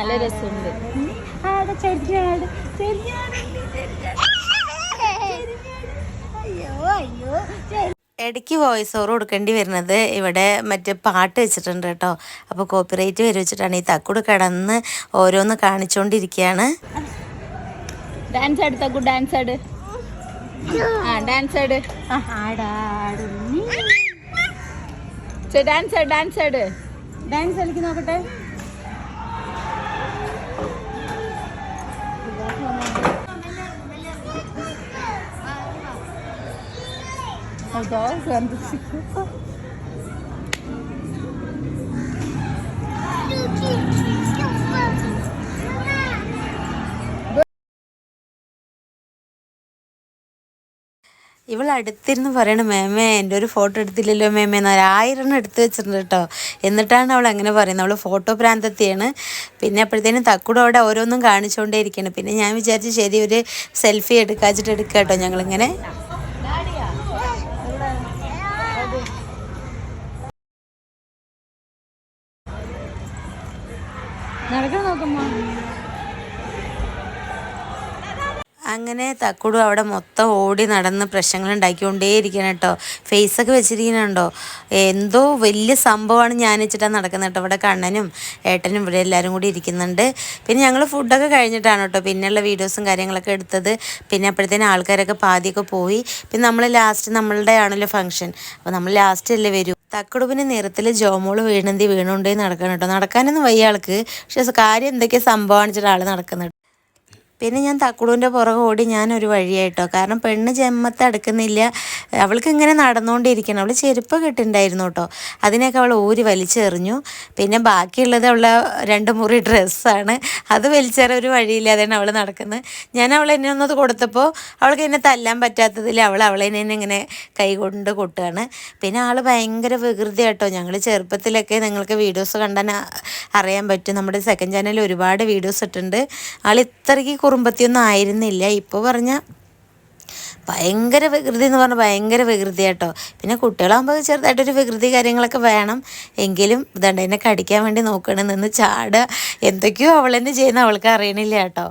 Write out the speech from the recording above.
നല്ല രസമുണ്ട്. ആടെ ചെരിഞ്ഞാട് അയ്യോ അയ്യോ. ഇടയ്ക്ക് വോയിസ് ഓവർ കൊടുക്കേണ്ടി വരുന്നത് ഇവിടെ മറ്റേ പാട്ട് വെച്ചിട്ടുണ്ട് കേട്ടോ. അപ്പോൾ കോപ്പിറൈറ്റ് വരും വെച്ചിട്ടാണ് ഈ തക്കുട് കടന്ന് ഓരോന്ന് കാണിച്ചുകൊണ്ടിരിക്കുകയാണ് ഡാൻസ് ആട് തക്കു ഡാൻസ് ആട്. ആ ഡാൻസ് ആട്. ആടാടുന്നി ഡാൻസ് ആട്. ഡാൻസ് ആട് ഡാൻസ് കളിക്ക് നോക്കട്ടെ. അതോ ഇവൾ അടുത്തിരുന്ന് പറയണ മേമേ എന്റെ ഒരു ഫോട്ടോ എടുത്തില്ലല്ലോ മേമേ എന്ന് ആയിരം എടുത്ത് വെച്ചിട്ടുണ്ട് കേട്ടോ. എന്നിട്ടാണ് അവൾ അങ്ങനെ പറയുന്നത്. അവൾ ഫോട്ടോ പ്രാന്തത്തിയാണ്. പിന്നെ അപ്പോഴത്തേനും തക്കുട അവിടെ ഓരോന്നും കാണിച്ചുകൊണ്ടേ ഇരിക്കുകയാണ് പിന്നെ ഞാൻ വിചാരിച്ചു ശരി ഒരു സെൽഫി എടുക്കാച്ചിട്ട് എടുക്കാം കേട്ടോ ഞങ്ങളിങ്ങനെ. നടക്കാൻ നോക്കുമ്പോ. അങ്ങനെ തക്കുടു അവിടെ മൊത്തം ഓടി നടന്ന് പ്രശ്നങ്ങൾ ഉണ്ടാക്കിക്കൊണ്ടേയിരിക്കണം കേട്ടോ. ഫേസൊക്കെ വെച്ചിരിക്കണുണ്ടോ എന്തോ വലിയ സംഭവമാണ് ഞാൻ വെച്ചിട്ടാണ് നടക്കുന്നത് കേട്ടോ. ഇവിടെ കണ്ണനും ഏട്ടനും ഇവിടെ എല്ലാവരും കൂടി ഇരിക്കുന്നുണ്ട്. പിന്നെ ഞങ്ങൾ ഫുഡൊക്കെ കഴിഞ്ഞിട്ടാണ് കേട്ടോ. പിന്നെയുള്ള വീഡിയോസും കാര്യങ്ങളൊക്കെ എടുത്തത്. പിന്നെ അപ്പോഴത്തേനും ആൾക്കാരൊക്കെ പാതിയൊക്കെ പോയി. പിന്നെ നമ്മൾ ലാസ്റ്റ് നമ്മളുടെ ആണല്ലോ ഫംഗ്ഷൻ അപ്പോൾ നമ്മൾ ലാസ്റ്റ് അല്ലേ വരൂ. തക്കുടുപ്പിന് നിറത്തിൽ ജോമോൾ വീണന്തി വീണുണ്ടേ നടക്കണം കേട്ടോ. നടക്കാനൊന്നും വയ്യ ആൾക്ക്. പക്ഷെ കാര്യം എന്തൊക്കെയാ സംഭവമാണ് വെച്ചിട്ട് ആൾ നടക്കുന്നത്. പിന്നെ ഞാൻ തക്കുടുവിന്റെ പുറകെ ഓടി ഞാൻ ഞാനൊരു വഴിയായിട്ടോ. കാരണം പെണ്ണ് ജന്മത്തെ അടുക്കുന്നില്ല. അവൾക്ക് ഇങ്ങനെ നടന്നുകൊണ്ടിരിക്കണം അവൾ ചെരുപ്പ് കിട്ടുന്നുണ്ടായിരുന്നു കേട്ടോ. അതിനൊക്കെ അവൾ ഊരി വലിച്ചെറിഞ്ഞു. പിന്നെ ബാക്കിയുള്ളത് അവളെ രണ്ട് മുറി ഡ്രസ്സാണ്. അത് വലിച്ചേറെ ഒരു വഴിയില്ലാതെയാണ് അവൾ നടക്കുന്നത് ഞാൻ അവൾ എന്നെ ഒന്നത് കൊടുത്തപ്പോൾ അവൾക്ക് എന്നെ തല്ലാൻ പറ്റാത്തതിൽ അവൾ അവളെ തന്നെ ഇങ്ങനെ കൈ കൊണ്ട് കൊട്ടുകയാണ് പിന്നെ ആൾ ഭയങ്കര വികൃതി കേട്ടോ ഞങ്ങൾ ചെറുപ്പത്തിലൊക്കെ നിങ്ങൾക്ക് വീഡിയോസ് കണ്ടാൽ അറിയാൻ പറ്റും. നമ്മുടെ സെക്കൻഡ് ചാനലിൽ ഒരുപാട് വീഡിയോസ് ഇട്ടുണ്ട് ആൾ ഇത്രയ്ക്ക് കുറുമ്പത്തിയൊന്നും ആയിരുന്നില്ല ഇപ്പോൾ പറഞ്ഞ ഭയങ്കര വികൃതി എന്ന് പറഞ്ഞാൽ ഭയങ്കര വികൃതി കേട്ടോ. പിന്നെ കുട്ടികളാകുമ്പോൾ ചെറുതായിട്ടൊരു വികൃതി കാര്യങ്ങളൊക്കെ വേണം. എങ്കിലും ഇതുണ്ട് എന്നെ കടിക്കാൻ വേണ്ടി നോക്കണമെന്ന് നിന്ന് ചാടുക എന്തൊക്കെയോ അവൾ തന്നെ ചെയ്യുന്ന അവൾക്ക് അറിയണില്ല കേട്ടോ.